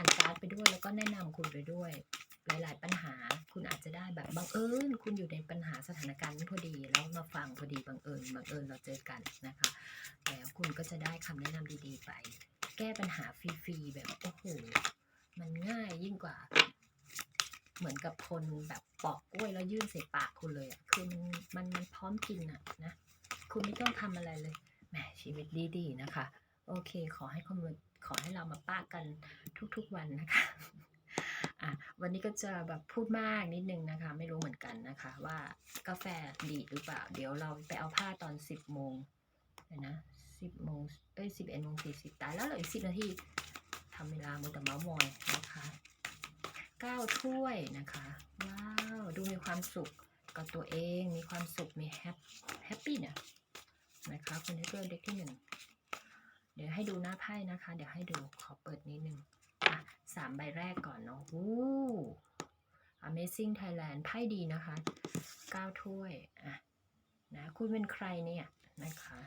านการ์ดไปด้วยแล้วก็แนะนำคุณไปด้วย หลาย ๆ ปัญหาคุณอาจจะได้แบบบังเอิญคุณอยู่ในปัญหาสถานการณ์นี้พอดี แล้วมาฟังพอดีบังเอิญบังเอิญเราเจอกันนะคะ แล้วคุณก็จะได้คำแนะนำดีๆ ไป แก้ปัญหาฟรีๆแบบโอ้โหมันง่ายยิ่งกว่า เหมือนกับคนแบบปอกกล้วยแล้วยื่นใส่ปากคุณเลยอะคือมันมันมันพร้อมกินอะนะคุณไม่ต้องทำอะไรเลยแหมชีวิตดีๆนะคะ โอเค ขอให้คนขอให้เรามาป้ากันทุกๆวันนะคะอะวันนี้ก็จะแบบพูดมากนิดนึงนะคะ ไม่รู้เหมือนกันนะคะ ว่ากาแฟดีหรือเปล่า เดี๋ยวเราไปเอาผ้าตอนสิบโมงเดี๋ยนะสิบโมงเอ้ยสิบเอ็ดโมงสี่สิบตายแล้วเหลืออีกสิบนาทีทำเวลาโมวแต่เมาส์มอยนะคะเก้าถ้วยนะคะ ว้าว ดูมีความสุขกับตัวเองมีความสุขมีแฮปแฮปปี้เนี่ยนะคะคนที่เลือกเด็กที่หนึ่ง ดี๋ยวให้ดูหน้าไพ่นะคะ เดี๋ยวให้ดูขอเปิดนิดนึงอะสามใบแรกก่อนเนาะวู้ Amazing Thailand ไพ่ดีนะคะเก้าถ้วยอะนะคุณเป็นใครเนี่ยนะคะ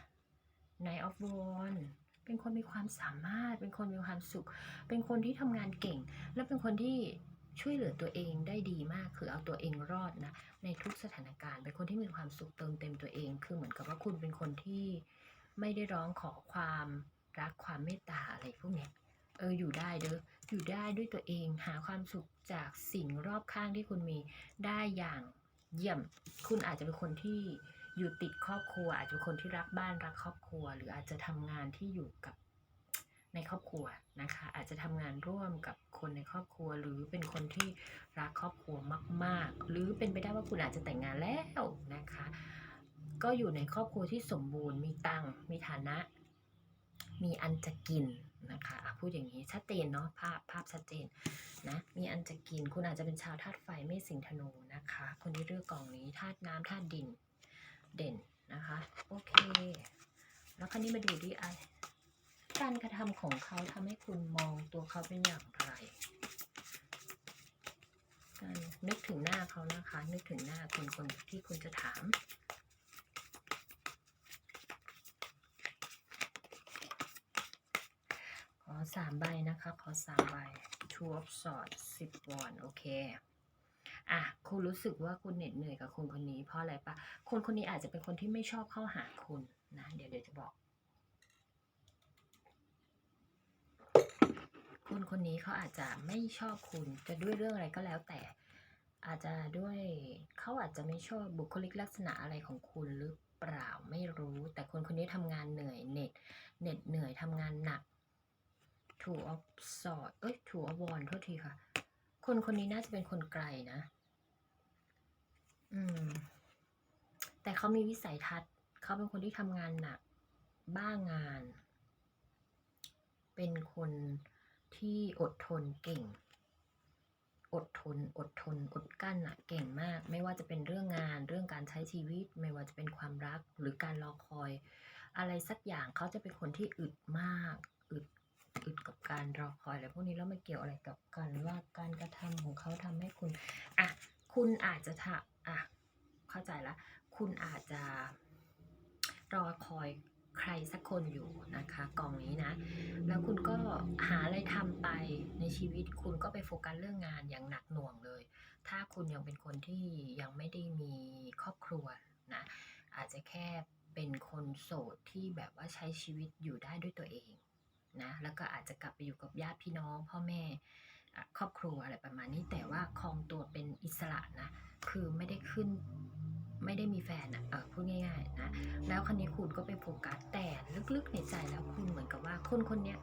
Knight of Wands เป็นคนมีความสามารถ เป็นคนมีความสุข เป็นคนที่ทำงานเก่ง และเป็นคนที่ช่วยเหลือตัวเองได้ดีมากคือเอาตัวเองรอดนะในทุกสถานการณ์ เป็นคนที่มีความสุขเติมเต็มตัวเอง คือเหมือนกับว่าคุณเป็นคนที่ไม่ได้ร้องขอความ รักความเมตตาอะไรพวกเนี้ยเอออยู่ได้เด้ออยู่ได้ด้วยตัวเองหาความสุขจากสิ่งรอบข้างที่คุณมีได้อย่างเยี่ยม คุณอาจจะเป็นคนที่อยู่ติดครอบครัว อาจจะเป็นคนที่รักบ้านรักครอบครัว หรืออาจจะทำงานที่อยู่กับในครอบครัวนะคะ อาจจะทำงานร่วมกับคนในครอบครัว หรือเป็นคนที่รักครอบครัวมาก ๆ หรือเป็นไปได้ว่าคุณอาจจะแต่งงานแล้วนะคะ ก็อยู่ในครอบครัวที่สมบูรณ์มีตังค์มีฐานะ มีอันจะกินนะคะอะพูดอย่างนี้ชัดเจนเนาะภาพภาพชัดเจนนะมีอันจะกิน คุณอาจจะเป็นชาวธาตุไฟไม่สิงธนูนะคะ คนที่เลือกกองนี้ธาตุน้ำธาตุดินเด่นนะคะโอเค แล้วคราวนี้มาดูดิไอการกระทำของเขาทำให้คุณมองตัวเขาเป็นอย่างไรการนึกถึงหน้าเขานะคะ นึกถึงหน้าคนคนที่คุณจะถาม ขอ สามใบนะคะ ขอสามใบ two of swords สิบวอนโอเค อะ คุณรู้สึกว่าคุณเหน็ดเหนื่อยกับคนคนนี้ เพราะอะไรปะ คนคนนี้อาจจะเป็นคนที่ไม่ชอบเข้าหาคุณนะ เดี๋ยวเดี๋ยวจะบอก คนคนนี้เขาอาจจะไม่ชอบคุณ จะด้วยเรื่องอะไรก็แล้วแต่ อาจจะด้วยเขาอาจจะไม่ชอบบุคลิกลักษณะอะไรของคุณหรือเปล่าไม่รู้ แต่คนคนนี้ทำงานเหนื่อยเหน็ดเหน็ดเหนื่อยทำงานหนัก ถูออฟสอด เอ้ย ถูออฟวอนโทษทีค่ะ คนคนนี้น่าจะเป็นคนไกลนะ อืม แต่เขามีวิสัยทัศน์ เขาเป็นคนที่ทำงานหนัก บ้างาน เป็นคนที่อดทนเก่ง อดทน อดทน อดกั้นอะเก่งมาก ไม่ว่าจะเป็นเรื่องงาน เรื่องการใช้ชีวิต ไม่ว่าจะเป็นความรัก หรือการรอคอย อะไรสักอย่างเขาจะเป็นคนที่อึดมาก อึด อึดกับการรอคอยอะไรพวกนี้แล้วมันเกี่ยวอะไรกับการว่าการกระทำของเขาทำให้คุณอะคุณอาจจะทำอะเข้าใจละคุณอาจจะรอคอยใครสักคนอยู่นะคะกองนี้นะ แล้วคุณก็หาอะไรทำไปในชีวิตคุณก็ไปโฟกัสเรื่องงานอย่างหนักหน่วงเลย ถ้าคุณยังเป็นคนที่ยังไม่ได้มีครอบครัวนะอาจจะแค่เป็นคนโสดที่แบบว่าใช้ชีวิตอยู่ได้ด้วยตัวเอง นะแล้วก็อาจจะกลับไปอยู่กับญาติพี่น้อง พ่อแม่ครอบครัวอะไรประมาณนี้ แต่ว่าครองตัวเป็นอิสระนะคือไม่ได้ขึ้นไม่ได้มีแฟนอะพูดง่ายๆนะแล้วคันนี้คุณก็ไปโฟกัสแต่ลึกๆในใจแล้วคุณเหมือนกับว่าคนคนเนี้ย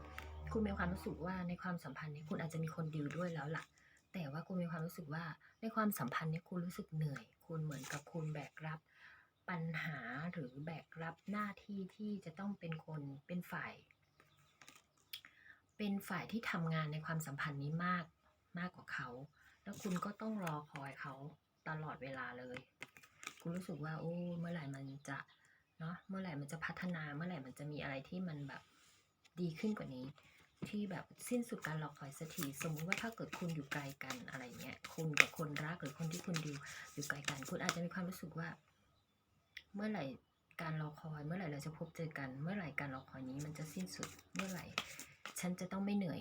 คุณมีความรู้สึกว่าในความสัมพันธ์นี้คุณอาจจะมีคนดิวด้วยแล้วล่ะ แต่ว่าคุณมีความรู้สึกว่าในความสัมพันธ์นี้คุณรู้สึกเหนื่อย คุณเหมือนกับคุณแบกรับปัญหาหรือแบกรับหน้าที่ที่จะต้องเป็นคนเป็นฝ่าย เป็นฝ่ายที่ทำงานในความสัมพันธ์นี้มากมากกว่าเขา แล้วคุณก็ต้องรอคอยเขาตลอดเวลาเลย คุณรู้สึกว่าโอ้เมื่อไหร่มันจะเนาะเมื่อไหร่มันจะพัฒนาเมื่อไหร่มันจะมีอะไรที่มันแบบดีขึ้นกว่านี้ ที่แบบสิ้นสุดการรอคอยสักทีสมมุติว่าถ้าเกิดคุณอยู่ไกลกันอะไรเงี้ยคุณกับคนรักหรือคนที่คุณดิวอยู่ไกลกัน คุณอาจจะมีความรู้สึกว่า เมื่อไหร่การรอคอย เมื่อไหร่เราจะพบเจอกัน เมื่อไหร่การรอคอยนี้มันจะสิ้นสุดเมื่อไหร่ ฉันจะต้องไม่เหนื่อย